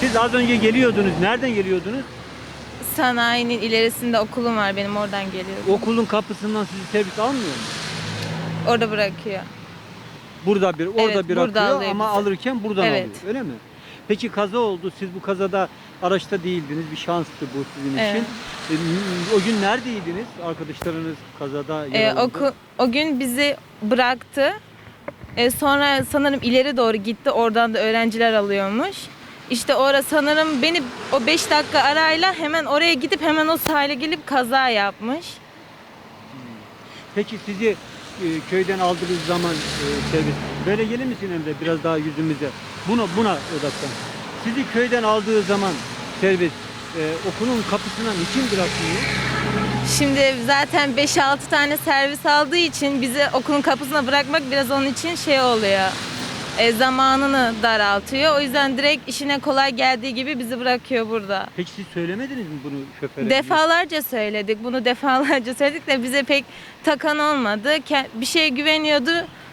Siz az önce geliyordunuz. Nereden geliyordunuz? Sanayinin ilerisinde okulum var benim oradan geliyorum. Okulun kapısından sizi servis almıyor mu? Orada bırakıyor. Burada bir, orada Evet, bir burada alıyor ama bizi. alırken buradan Evet. alıyor. Öyle mi? Peki kaza oldu. Siz bu kazada araçta değildiniz. Bir şanstı bu sizin Evet. için. E, O gün neredeydiniz? Arkadaşlarınız kazada Ee, yaralandı. oku- o gün bizi bıraktı. Ee, sonra sanırım ileri doğru gitti. Oradan da öğrenciler alıyormuş. İşte orada sanırım beni o 5 dakika arayla hemen oraya gidip hemen o sahile gelip kaza yapmış. Peki sizi e, köyden aldığınız zaman e, servis böyle gelir misin Emre biraz daha yüzümüze? Buna buna odaklan. Sizi köyden aldığı zaman servis e, okulun kapısından için bırakmıyor? Şimdi zaten 5-6 tane servis aldığı için bizi okulun kapısına bırakmak biraz onun için şey oluyor. E, zamanını daraltıyor. O yüzden direkt işine kolay geldiği gibi bizi bırakıyor burada. Peki siz söylemediniz mi bunu şoföre? Defalarca söyledik. Bunu defalarca söyledik de bize pek takan olmadı. Ke- Bir şeye güveniyordu.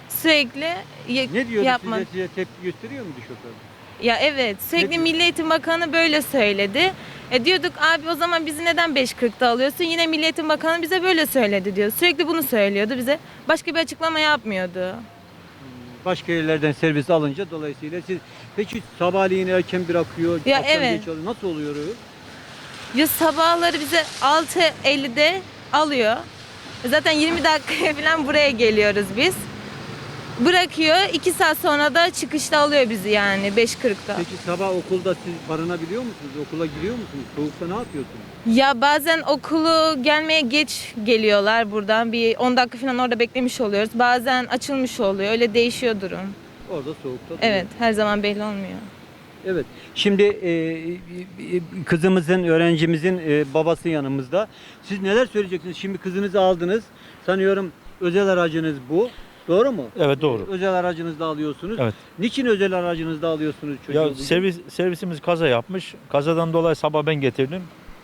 Sürekli ye- Ne diyordu yapma. size, size tepki gösteriyor muydu şoför? Ya evet. Sürekli diyor? Milli Eğitim Bakanı böyle söyledi. E diyorduk abi o zaman bizi neden 5.40'da alıyorsun? Yine Milli Eğitim Bakanı bize böyle söyledi diyor. Sürekli bunu söylüyordu bize. Başka bir açıklama yapmıyordu. Başka yerlerden servis alınca dolayısıyla siz peki sabahleyin erken bırakıyor, Ya akşam evet. geç alıyor. Nasıl oluyor o? Ya sabahları bize 6.50'de alıyor. Zaten 20 dakikaya falan buraya geliyoruz biz. Bırakıyor. 2 saat sonra da çıkışta alıyor bizi yani 5.40'da. Peki sabah okulda siz barınabiliyor musunuz? Okula giriyor musunuz? Soğukta ne yapıyorsunuz? Ya bazen okulu gelmeye geç geliyorlar buradan. Bir 10 dakika falan orada beklemiş oluyoruz. Bazen açılmış oluyor. Öyle değişiyor durum. Orada soğukta. Evet, her zaman belli olmuyor. Evet. Şimdi e, e, kızımızın, öğrencimizin e, babası yanımızda. Siz neler söyleyeceksiniz? Şimdi kızınızı aldınız. Sanıyorum özel aracınız bu. Doğru mu? Evet doğru. Özel aracınızda alıyorsunuz. Evet. Niçin özel aracınızda alıyorsunuz çocuğu? Ya bugün? servis servisimiz kaza yapmış. Kazadan dolayı sabah ben getirdim.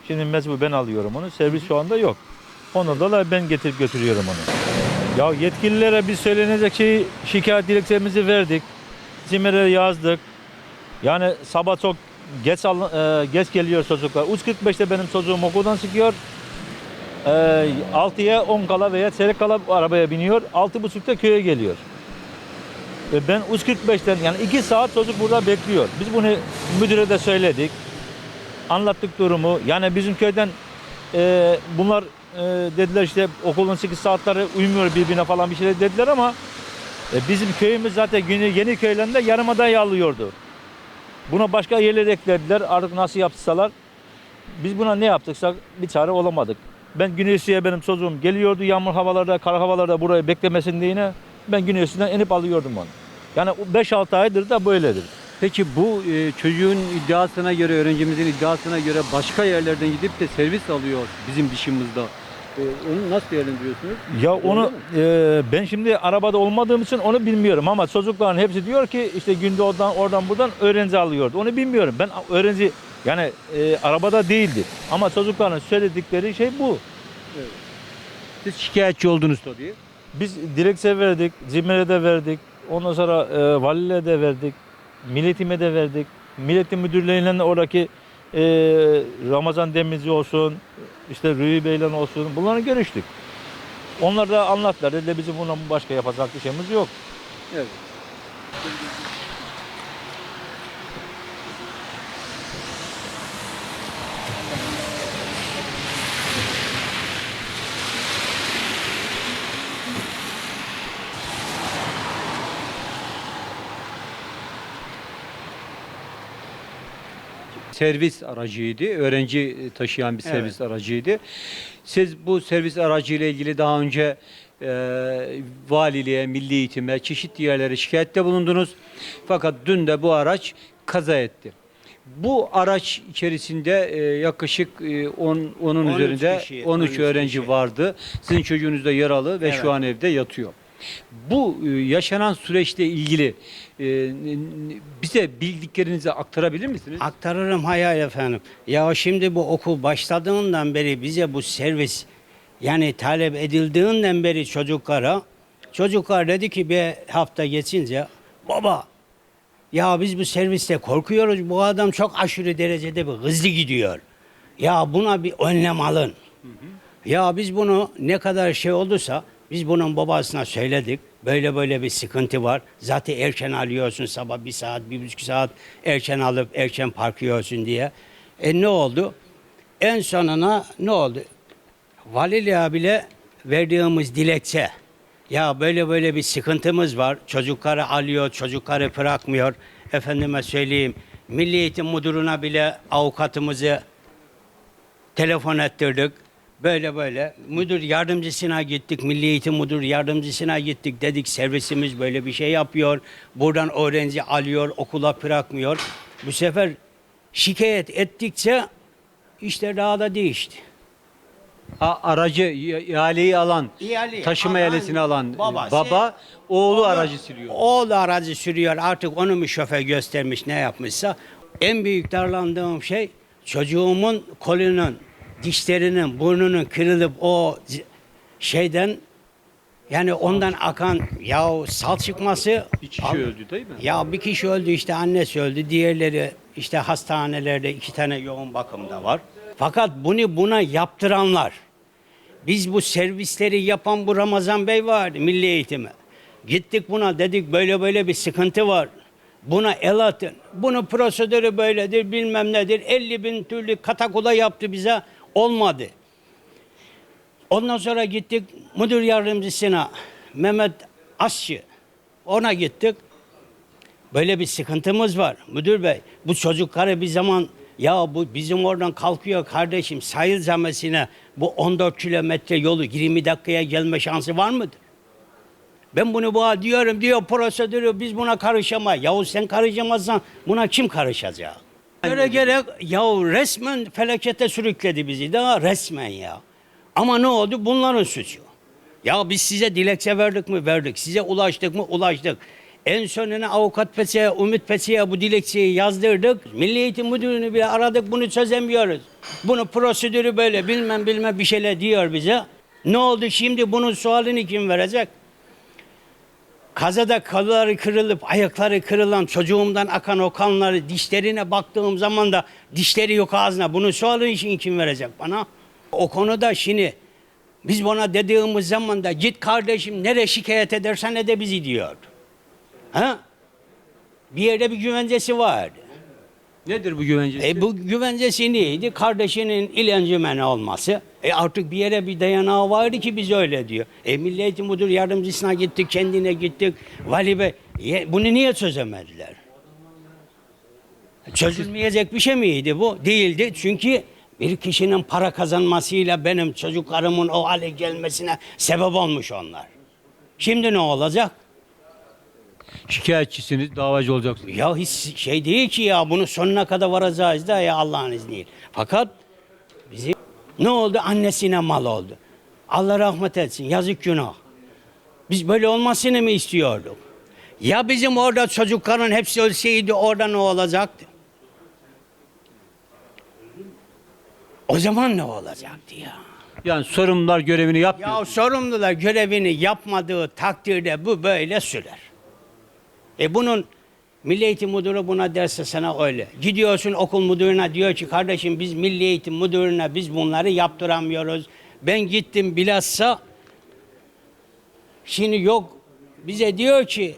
Şimdi mecbur ben alıyorum onu. Servis şu anda yok. Ondan dolayı ben getirip götürüyorum onu. Ya yetkililere biz söylenecek şey şikayet dilekçemizi verdik. Zimer'e yazdık. Yani sabah çok geç al, e, geç geliyor çocuklar. 3.45'te benim çocuğum okuldan çıkıyor. E, 6'ya 10 kala veya çeyrek kala arabaya biniyor. 6.30'da köye geliyor. Ve ben 3.45'ten yani 2 saat çocuk burada bekliyor. Biz bunu müdüre de söyledik. Anlattık durumu. Yani bizim köyden e, bunlar e, dediler işte okulun 8 saatleri uymuyor birbirine falan bir şey dediler ama e, bizim köyümüz zaten yeni, yeni köylerinde yarımadayı alıyordu. Buna başka yerlere eklediler. Artık nasıl yapsalar biz buna ne yaptıksak bir çare olamadık. Ben Güneşli'ye benim çocuğum geliyordu yağmur havalarda, kara havalarda burayı beklemesin diye yine ben Güneşli'den inip alıyordum onu. Yani 5-6 aydır da böyledir. Peki bu e, çocuğun iddiasına göre, öğrencimizin iddiasına göre başka yerlerden gidip de servis alıyor bizim dışımızda. E, onu nasıl değerlendiriyorsunuz? Ya Doğru onu e, ben şimdi arabada olmadığım için onu bilmiyorum ama çocukların hepsi diyor ki işte günde oradan oradan buradan öğrenci alıyordu. Onu bilmiyorum. Ben öğrenci yani e, arabada değildi. Ama çocukların söyledikleri şey bu. Siz şikayetçi oldunuz tabii. Biz dilekçe verdik, Cimer'e de verdik. Ondan sonra e, valiliğe de verdik. Milletime de verdik. Milletin müdürlüğüyle oradaki e, Ramazan Demirci olsun, işte Rüyü Bey'le olsun. Bunları görüştük. Onlar da anlattılar. Dediler bizim bundan başka yapacak bir şeyimiz yok. Evet. Servis aracıydı. Öğrenci taşıyan bir servis aracıydı. Siz bu servis aracıyla ilgili daha önce e, valiliğe, milli eğitime, çeşitli yerlere şikayette bulundunuz. Fakat dün de bu araç kaza etti. Bu araç içerisinde e, yaklaşık e, 10 onun 13 üzerinde kişi, 13 13 öğrenci kişi. vardı. Sizin çocuğunuz da yaralı ve Evet. şu an evde yatıyor. Bu e, yaşanan süreçle ilgili e, bize bildiklerinizi aktarabilir misiniz? Aktarırım hayal efendim. Ya şimdi bu okul başladığından beri bize bu servis yani talep edildiğinden beri çocuklara çocuklar dedi ki bir hafta geçince baba Ya biz bu serviste korkuyoruz. Bu adam çok aşırı derecede bir hızlı gidiyor. Ya buna bir önlem alın. Ya biz bunu ne kadar şey olduysa biz bunun babasına söyledik. Böyle böyle bir sıkıntı var. Zaten erken alıyorsun sabah bir saat, bir buçuk saat erken alıp erken parkıyorsun diye. E ne oldu? En sonuna ne oldu? Valiliğe bile verdiğimiz dilekçe. Ya böyle böyle bir sıkıntımız var. Çocukları alıyor, çocukları bırakmıyor. Efendime söyleyeyim. Milli Eğitim Müdürü'ne bile avukatımızı telefon ettirdik. Böyle böyle. Müdür yardımcısına gittik. Milli Eğitim Müdür yardımcısına gittik. Dedik servisimiz böyle bir şey yapıyor. Buradan öğrenci alıyor, okula bırakmıyor. Bu sefer şikayet ettikçe işte daha da değişti. A- aracı ihaleyi alan, İhale taşıma alan ihalesini alan babası- baba, oğlu aracı sürüyor. Oğlu aracı sürüyor. Artık onu mu şoför göstermiş ne yapmışsa. En büyük darlandığım şey çocuğumun kolunun, dişlerinin, burnunun kırılıp o şeyden yani ondan akan ya sal çıkması. Bir kişi Al- öldü değil mi? Ya bir kişi öldü işte annesi öldü. Diğerleri işte hastanelerde iki tane yoğun bakımda var. Fakat bunu buna yaptıranlar biz bu servisleri yapan bu Ramazan Bey vardı milli eğitimi. Gittik buna dedik böyle böyle bir sıkıntı var. Buna el atın. Bunun prosedürü böyledir bilmem nedir. 50 bin türlü katakula yaptı bize. Olmadı. Ondan sonra gittik müdür yardımcısına Mehmet Asçı. Ona gittik. Böyle bir sıkıntımız var. Müdür bey bu çocukları bir zaman ya bu bizim oradan kalkıyor kardeşim sahil zamesine bu 14 kilometre yolu 20 dakikaya gelme şansı var mıdır? Ben bunu bu diyorum diyor prosedürü biz buna karışamayız. Yahu sen karışamazsan buna kim karışacak? Göre gerek yahu resmen felakete sürükledi bizi daha resmen ya. Ama ne oldu? Bunların suçu. Ya biz size dilekçe verdik mi? Verdik. Size ulaştık mı? Ulaştık. En sonuna avukat Peçe'ye, Ümit Peçe'ye bu dilekçeyi yazdırdık. Milli Eğitim Müdürünü bile aradık bunu çözemiyoruz. Bunu prosedürü böyle bilmem bilmem bir şeyler diyor bize. Ne oldu şimdi bunun sualini kim verecek? Kazada kolları kırılıp ayakları kırılan çocuğumdan akan o kanları dişlerine baktığım zaman da dişleri yok ağzına. Bunun sualını için kim verecek bana? O konuda şimdi biz buna dediğimiz zaman da git kardeşim nereye şikayet edersen ede bizi diyor. Ha? Bir yerde bir güvencesi vardı. Nedir bu güvencesi? E bu güvencesi neydi? Kardeşinin il encümeni olması. E artık bir yere bir dayanağı vardı ki biz öyle diyor. E Milli Eğitim Müdür Yardımcısına gittik, kendine gittik. Vali Bey, bunu niye çözemediler? Çözülmeyecek bir şey miydi bu? Değildi. Çünkü bir kişinin para kazanmasıyla benim çocuklarımın o hale gelmesine sebep olmuş onlar. Şimdi ne olacak? Şikayetçisiniz, davacı olacaksınız. Ya hiç şey değil ki ya bunu sonuna kadar varacağız da ya Allah'ın izniyle. Fakat bizi ne oldu? Annesine mal oldu. Allah rahmet etsin. Yazık günah. Biz böyle olmasını mı istiyorduk? Ya bizim orada çocukların hepsi ölseydi orada ne olacaktı? O zaman ne olacaktı ya? Yani sorumlular görevini yapmıyor. Ya sorumlular görevini yapmadığı takdirde bu böyle sürer. E bunun Milli Eğitim Müdürü buna derse sana öyle. Gidiyorsun okul müdürüne diyor ki kardeşim biz Milli Eğitim Müdürüne biz bunları yaptıramıyoruz. Ben gittim bilhassa şimdi yok bize diyor ki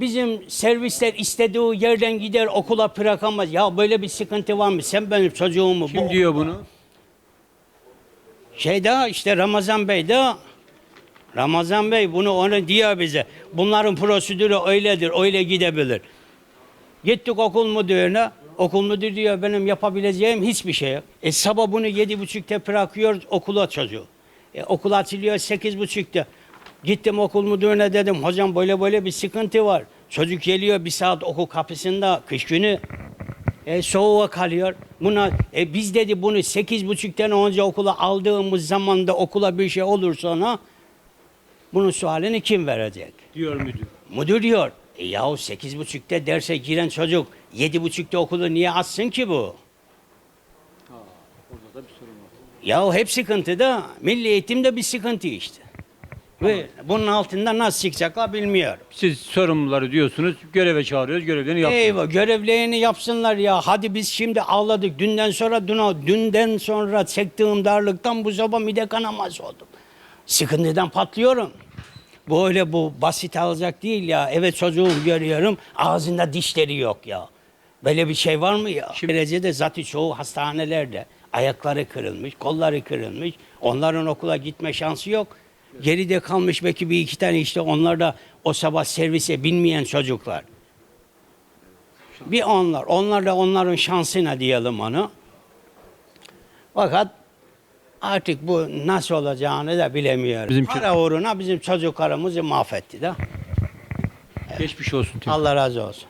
bizim servisler istediği yerden gider okula bırakamaz. Ya böyle bir sıkıntı var mı? Sen benim çocuğumu Kim bu diyor bunu? Şeyde işte Ramazan Bey de Ramazan Bey bunu onu diyor bize. Bunların prosedürü öyledir, öyle gidebilir. Gittik okul müdürüne. Okul müdürü diyor benim yapabileceğim hiçbir şey yok. E sabah bunu yedi buçukta bırakıyor okula çocuğu. E, okul açılıyor sekiz buçukta. Gittim okul müdürüne dedim hocam böyle böyle bir sıkıntı var. Çocuk geliyor bir saat okul kapısında kış günü. E, soğuğa kalıyor. Buna e, biz dedi bunu sekiz buçuktan önce okula aldığımız zaman da okula bir şey olursa ona bunun sualini kim verecek? Diyor müdür. Müdür diyor. E, yahu sekiz buçukta derse giren çocuk yedi buçukta okulu niye açsın ki bu? Orada da bir sorun var. Yahu hep sıkıntı da milli eğitimde bir sıkıntı işte. Ve bunun altında nasıl çıkacaklar bilmiyorum. Siz sorumluları diyorsunuz, göreve çağırıyoruz, görevlerini yapıyoruz. Eyvah görevlerini yapsınlar ya. Hadi biz şimdi ağladık. Dünden sonra dün, dünden sonra çektiğim darlıktan bu sabah mide kanaması oldum. Sıkıntıdan patlıyorum. Bu öyle bu basit alacak değil ya. Evet çocuğum görüyorum ağzında dişleri yok ya. Böyle bir şey var mı ya? Şimdi derecede zaten çoğu hastanelerde ayakları kırılmış, kolları kırılmış. Onların okula gitme şansı yok. Geride kalmış belki bir iki tane işte onlar da o sabah servise binmeyen çocuklar. Bir onlar. Onlar da onların şansına diyelim onu. Fakat artık bu nasıl olacağını da bilemiyoruz. Bizim Para uğruna bizim çocuklarımızı mahvetti de. Geçmiş olsun. Allah razı olsun.